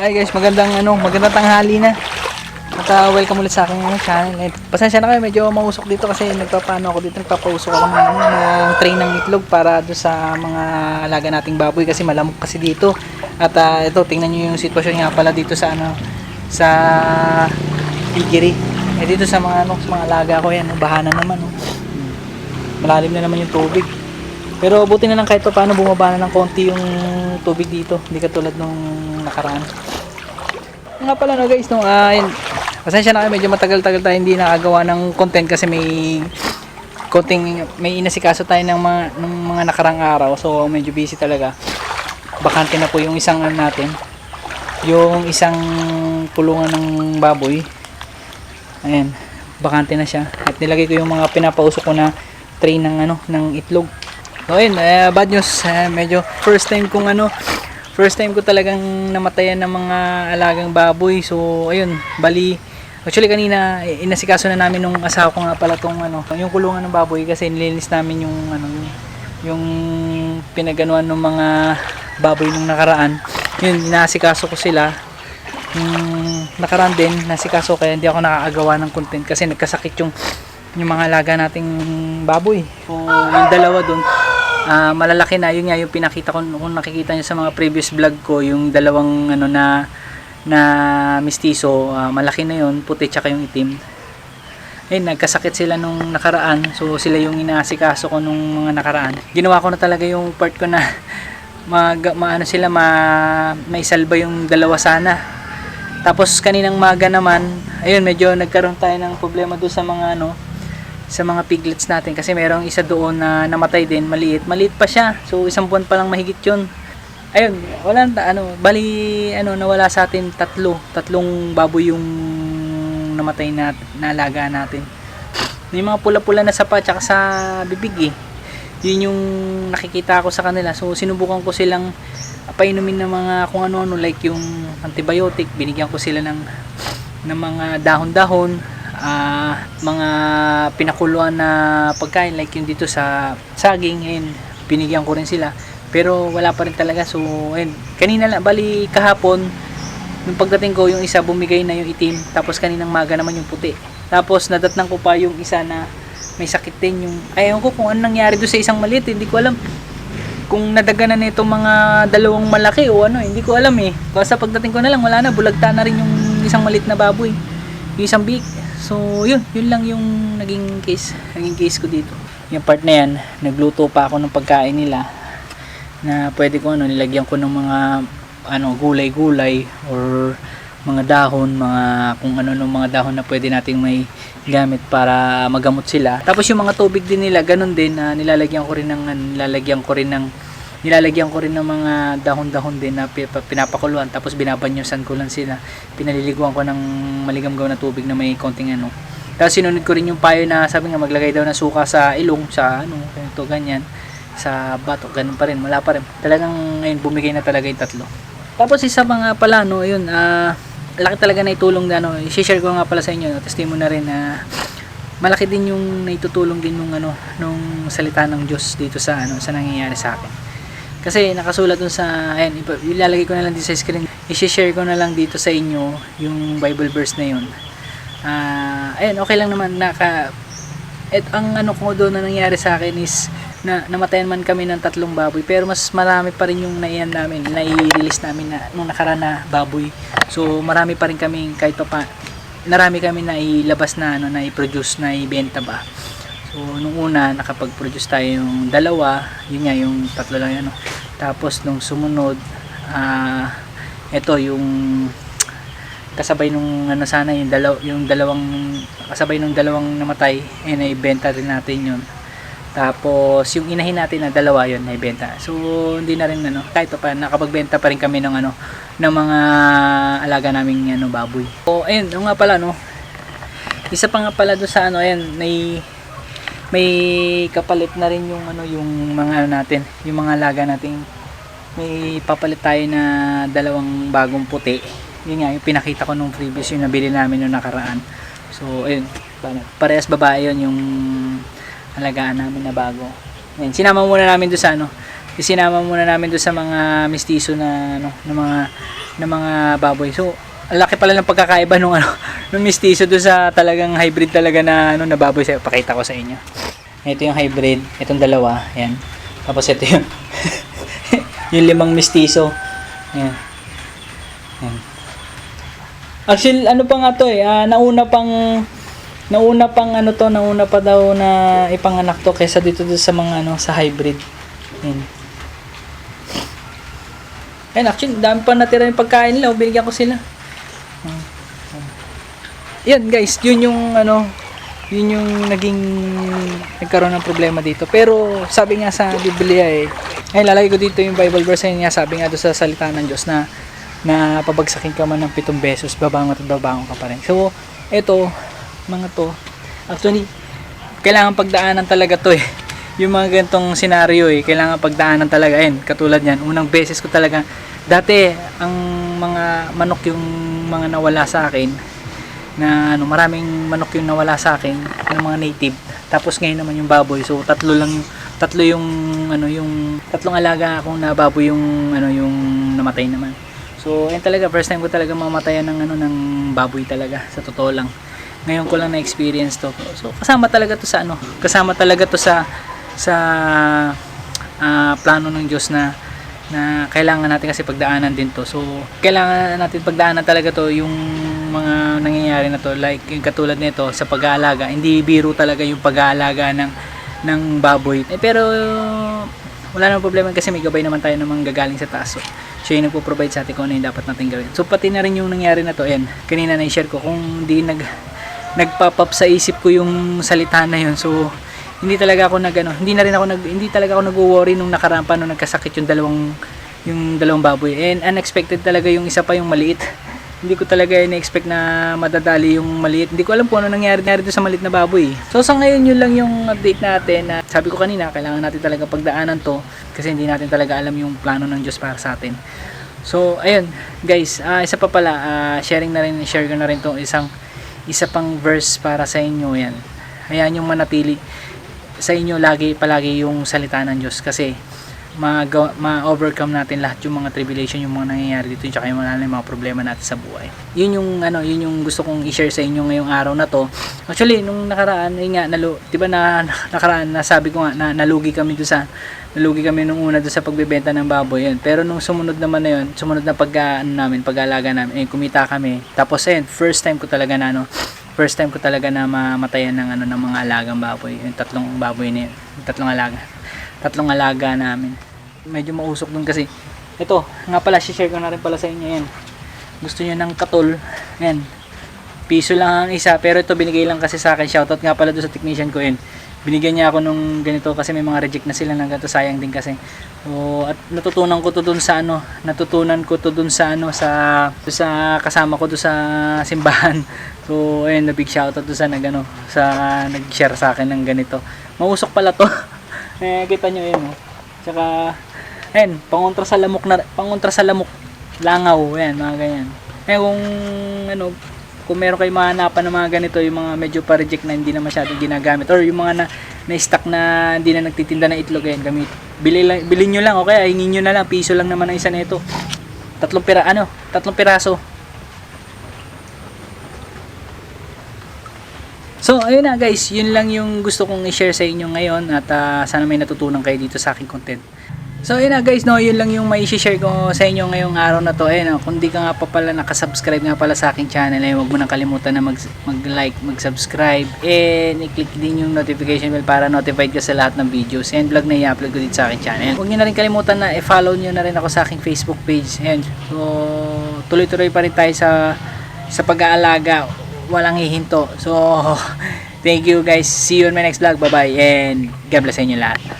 Ay guys, magandang ano, magandang tanghali na. At ah, welcome ulit sa aking ano, channel. Eh, pasensya na kayo, medyo mausok dito kasi nagpapano ako dito, nagpapausok ako ng, ano, ng tray ng itlog para do sa mga alaga nating baboy kasi malamok kasi dito. At ah, ito, tingnan niyo yung sitwasyon nga pala dito sa ano, sa piggery. Eh dito sa mga ano, sa mga alaga ko yan, oh, bahana naman. Oh. Hmm. Malalim na naman yung tubig. Pero buti na lang kahit pa paano bumaba na ng konti yung tubig dito. Hindi katulad nung nakaraan. Nga pala no guys, no, ah, yun, pasensya na kayo, medyo matagal-tagal tayo hindi nakagawa ng content kasi may konting, may inasikaso tayo ng mga, ng mga nakarang araw. So medyo busy talaga. Bakante na po yung isang ano natin. Yung isang pulungan ng baboy. Ayan, bakante na siya. At nilagay ko yung mga pinapausok ko na tray ng ano, ng itlog. So ayun, eh, bad news. Eh, medyo first time kong ano, first time ko talagang namatayan ng mga alagang baboy. So ayun, bali Actually kanina eh, inasikaso na namin nung asawa ko nga pala tong ano, yung kulungan ng baboy kasi nilinis namin yung ano yung, yung pinaganuan ng mga baboy nung nakaraan. Yun, inasikaso ko sila. Yung nakaraan din, nasikaso kaya hindi ako nakakagawa ng content kasi nagkasakit yung yung mga alaga nating baboy. So, yung dalawa doon, ah, malalaki na. Yun nga yung pinakita ko kung nakikita niyo sa mga previous vlog ko, yung dalawang ano na na mistiso, ah, malaki na yun, puti tsaka yung itim. Ayun, nagkasakit sila nung nakaraan. So, sila yung inaasikaso ko nung mga nakaraan. Ginawa ko na talaga yung part ko na mag, maano sila, ma, maisalba yung dalawa sana. Tapos kaninang maga naman, ayun medyo nagkaroon tayo ng problema doon sa mga ano, sa mga piglets natin kasi merong isa doon na namatay din, maliit. Maliit pa siya. So isang buwan pa lang mahigit 'yun. Ayun, wala na ano, bali ano nawala sa atin tatlo, tatlong baboy yung namatay na naalaga natin. May mga pula-pula na sa pa tsaka sa bibig eh. Yun yung nakikita ko sa kanila. So sinubukan ko silang painumin ng mga kung ano-ano like yung antibiotic, binigyan ko sila ng ng mga dahon-dahon, ah, mga pinakuluan na pagkain like yung dito sa saging, ayun, binigyan ko rin sila. Pero wala pa rin talaga. So, ayun, kanina lang, bali kahapon, nung pagdating ko, yung isa bumigay na yung itim, tapos kaninang maga naman yung puti. Tapos nadatnang ko pa yung isa na may sakit din yung, ayaw ko kung ano nangyari doon sa isang maliit, hindi ko alam kung nadaganan na itong mga dalawang malaki o ano, hindi ko alam eh. Basta pagdating ko na lang, wala na, bulagta na rin yung isang malit na baboy. Yung isang big. So, yun, yun lang yung naging case, naging case ko dito. Yung part na yan, nagluto pa ako ng pagkain nila na pwede ko ano, nilagyan ko ng mga ano, gulay-gulay or mga dahon, mga kung ano ng mga dahon na pwede nating may gamit para magamot sila. Tapos yung mga tubig din nila, ganun din na nilalagyan ko rin ng nilalagyan ko rin ng nilalagyan ko rin ng mga dahon-dahon din na pi- pinapakuluan tapos binabanyusan ko lang sila. Pinaliliguan ko ng maligamgaw na tubig na may konting ano. Tapos sinunod ko rin yung payo na sabi nga maglagay daw ng suka sa ilong sa ano, ganito ganyan sa bato, ganun pa rin, wala pa rin. Talagang ngayon bumigay na talaga yung tatlo. Tapos isa nga pala no, yun ah laki talaga na itulong na ano, i-share ko nga pala sa inyo, no, testimony na rin na malaki din yung naitutulong din nung ano, nung salita ng Diyos dito sa ano, sa nangyayari sa akin. Kasi nakasulat dun sa, ayan, ilalagay ko na lang dito sa screen. I-share ko na lang dito sa inyo yung Bible verse na yun. Ah, ayan, okay lang naman naka et ang ano ko doon na nangyari sa akin is na namatayan man kami ng tatlong baboy pero mas marami pa rin yung naiyan namin nai-release namin na nung nakaraan na baboy so marami pa rin kami kahit pa pa narami kami na ilabas na ano na i-produce na ibenta ba so nung una nakapag-produce tayo yung dalawa. Yun nga yung tatlo lang yan no? tapos nung sumunod ah ito yung kasabay nung ano sana yung dalaw yung dalawang kasabay nung dalawang namatay eh naibenta rin natin yun. Tapos yung inahin natin na dalawa yun naibenta. So hindi na rin ano kahit pa nakapagbenta pa rin kami ng ano ng mga alaga naming ano baboy. So ayun nga pala no? Isa pa nga pala doon sa ano ayun may may kapalit na rin yung ano yung mga ano natin yung mga alaga nating may papalit tayo na dalawang bagong puti yun nga yung pinakita ko nung previous yung nabili namin nung nakaraan so ayun parehas babae yun yung alagaan namin na bago ayun, sinama muna namin doon sa ano isinama muna namin doon sa mga mistiso na ano, na mga na mga baboy. So, ang laki pala ng pagkakaiba nung ano, nung mistiso doon sa talagang hybrid talaga na ano na baboy. Sa pakita ko sa inyo. Ito yung hybrid, itong dalawa, ayan. Tapos ito yung yung limang mistiso. Ayan. Ayan. Actually, ano pa nga to eh, ah, nauna pang nauna pang ano to, nauna pa daw na ipanganak to kaysa dito, dito sa mga ano, sa hybrid. Ayan. Ayan, actually, dami pa natira yung pagkain nila. oh, Binigyan ko sila. Ayan. Yan guys, yun yung ano, yun yung naging nagkaroon ng problema dito. Pero sabi nga sa Biblia eh, ay lalagay ko dito yung Bible verse nga sabi nga doon sa salita ng Diyos na na pabagsakin ka man ng pitong besos, babangon at babangon ka pa rin. So, eto, mga to, actually, kailangan pagdaanan talaga to eh. Yung mga ganitong senaryo eh, kailangan pagdaanan talaga. Ayun, katulad yan, unang beses ko talaga, dati, ang mga manok yung mga nawala sa akin, na ano, maraming manok yung nawala sa akin, ng mga native. Tapos ngayon naman yung baboy. So, tatlo lang tatlo yung ano yung tatlong alaga akong na baboy yung ano yung namatay naman. So, ayun talaga first time ko talaga mamatayan ng ano ng baboy talaga sa totoo lang. Ngayon ko lang na experience to. So, kasama talaga to sa ano, kasama talaga to sa sa ah, plano ng Diyos na na kailangan natin kasi pagdaanan din to. So, kailangan natin pagdaanan talaga to yung mga nangyayari na to. Like, yung katulad nito sa pag-aalaga. Hindi biro talaga yung pag-aalaga ng, ng baboy. Eh, pero, wala namang problema kasi may gabay naman tayo namang gagaling sa taas. So, siya yung nagpo-provide sa atin kung ano yung dapat natin gawin. So, pati na rin yung nangyari na to. Ayan, kanina na-share ko kung di nag, nag-pop up sa isip ko yung salita na yun. So, hindi talaga ako nag ano, hindi na rin ako nag hindi talaga ako nagwo-worry nung nakaraan pa nung nagkasakit yung dalawang yung dalawang baboy. And unexpected talaga yung isa pa yung maliit. Hindi ko talaga in-expect na madadali yung maliit. Hindi ko alam kung ano nangyari nangyari doon sa maliit na baboy. So sa ngayon yun lang yung update natin na sabi ko kanina kailangan natin talaga pagdaanan to kasi hindi natin talaga alam yung plano ng Diyos para sa atin. So ayun guys, ah, isa pa pala ah, sharing na rin share ko na rin tong isang isa pang verse para sa inyo yan. Ayan yung manatili sa inyo lagi palagi yung salita ng Diyos kasi ma-overcome natin lahat yung mga tribulation yung mga nangyayari dito tsaka yung mga, mga problema natin sa buhay. Yun yung ano yun yung gusto kong i-share sa inyo ngayong araw na to. Actually nung nakaraan yun nga nalu, di ba na nakaraan nasabi ko nga na nalugi kami doon sa nalugi kami nung una doon sa pagbebenta ng baboy yun. Pero nung sumunod naman na yun sumunod na pag ano namin pag-alaga namin eh, kumita kami. Tapos ayun first time ko talaga na ano first time ko talaga na mamatayan ng ano ng mga alagang baboy yung tatlong baboy na yun tatlong alaga tatlong alaga namin. Medyo mausok dun kasi. Ito nga pala share ko na rin pala sa inyo yan. Gusto niyo ng katol yan. Piso lang ang isa pero ito binigay lang kasi sa akin. Shoutout nga pala doon sa technician ko yun binigyan niya ako nung ganito kasi may mga reject na sila ng ganito sayang din kasi. So, at natutunan ko to dun sa ano natutunan ko to dun sa ano sa sa kasama ko doon sa simbahan. So ayun na big shoutout doon sa nag ano sa nag-share sa akin ng ganito. Mausok pala to. Eh kita nyo yun oh. tsaka ayun pangontra sa lamok na pangontra sa lamok langaw ayan mga ganyan. Eh kung ano kung meron kayong mahanapan ng mga ganito, yung mga medyo pa-reject na hindi na masyadong ginagamit or yung mga na, na stock na hindi na nagtitinda ng itlog ayun, gamit. Bili lang, bilhin nyo lang, okay? Hingin nyo na lang, piso lang naman ang isa nito. Tatlong pira, ano? Tatlong piraso. So, ayun na guys, yun lang yung gusto kong i-share sa inyo ngayon at ah, sana may natutunan kayo dito sa aking content. So, ayun na guys, no, yun lang yung may share ko sa inyo ngayong araw na to. Ayun, no, kung di ka nga pa pala nakasubscribe nga pala sa aking channel, ay huwag mo nang kalimutan na mag, mag-like, mag-subscribe, and i-click din yung notification bell para notified ka sa lahat ng videos and vlog na i-upload ko dito sa aking channel. Huwag nyo na rin kalimutan na i-follow nyo na rin ako sa aking Facebook page. Ayan, so, tuloy-tuloy pa rin tayo sa sa pag-aalaga walang hihinto. So, thank you guys. See you in my next vlog. Bye-bye and God bless sa inyo lahat.